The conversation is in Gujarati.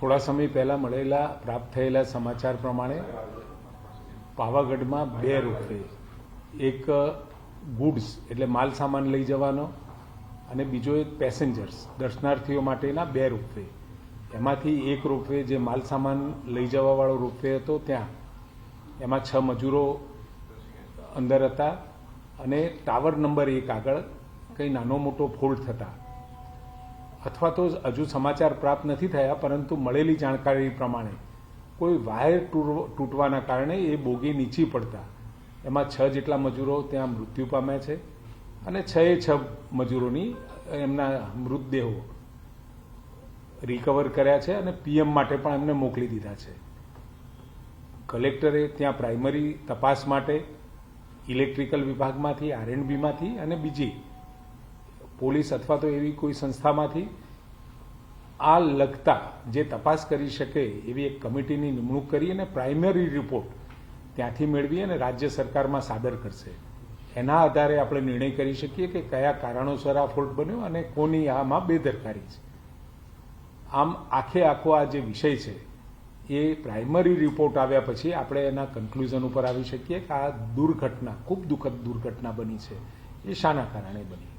થોડા સમય પહેલા મળેલા, પ્રાપ્ત થયેલા સમાચાર પ્રમાણે પાવાગઢમાં બે રૂપે. એક ગુડ્સ, એટલે માલ સામાન લઈ જવાનો અને બીજો એક પેસેન્જર્સ, દર્શનાર્થીઓ માટેના બે રોપવે એમાંથી એક રોપવે જે માલ સામાન લઈ જવાવાળો રોપવે હતો ત્યાં. એમાં છ મજૂરો અંદર હતા અને ટાવર નંબર એક આગળ કંઈ નાનો મોટો ફોલ્ટ થતા. અથવા તો હજુ સમાચાર પ્રાપ્ત નથી થયા, પરંતુ મળેલી જાણકારી પ્રમાણે કોઈ વાયર તૂટવાના કારણે એ બોગી નીચી પડતા. એમાં છ જેટલા મજૂરો ત્યાં મૃત્યુ પામ્યા છે અને છ એ છ મજૂરોની એમના મૃતદેહો રિકવર કર્યા છે અને પીએમ માટે પણ એમને મોકલી દીધા છે. કલેક્ટરે ત્યાં પ્રાઇમરી તપાસ માટે ઇલેક્ટ્રિકલ વિભાગમાંથી આરએનબીમાંથી અને બીજી પોલીસ અથવા તો એવી કોઈ સંસ્થામાંથી આ લગતા જે તપાસ કરી શકે એવી એક કમિટીની નિમણૂક કરી અને પ્રાઇમરી રિપોર્ટ ત્યાંથી મેળવી અને રાજ્ય સરકારમાં સાદર કરશે. એના આધારે આપણે નિર્ણય કરી શકીએ કે કયા કારણોસર આ ફોલ્ટ બન્યો અને કોની આમાં બેદરકારી છે. આમ આખે આખો આ જે વિષય છે, એ પ્રાઇમરી રિપોર્ટ આવ્યા પછી આપણે એના કન્ક્લુઝન ઉપર આવી શકીએ કે આ દુર્ઘટના, ખૂબ દુઃખદ દુર્ઘટના બની છે. એ શાના કારણે બની.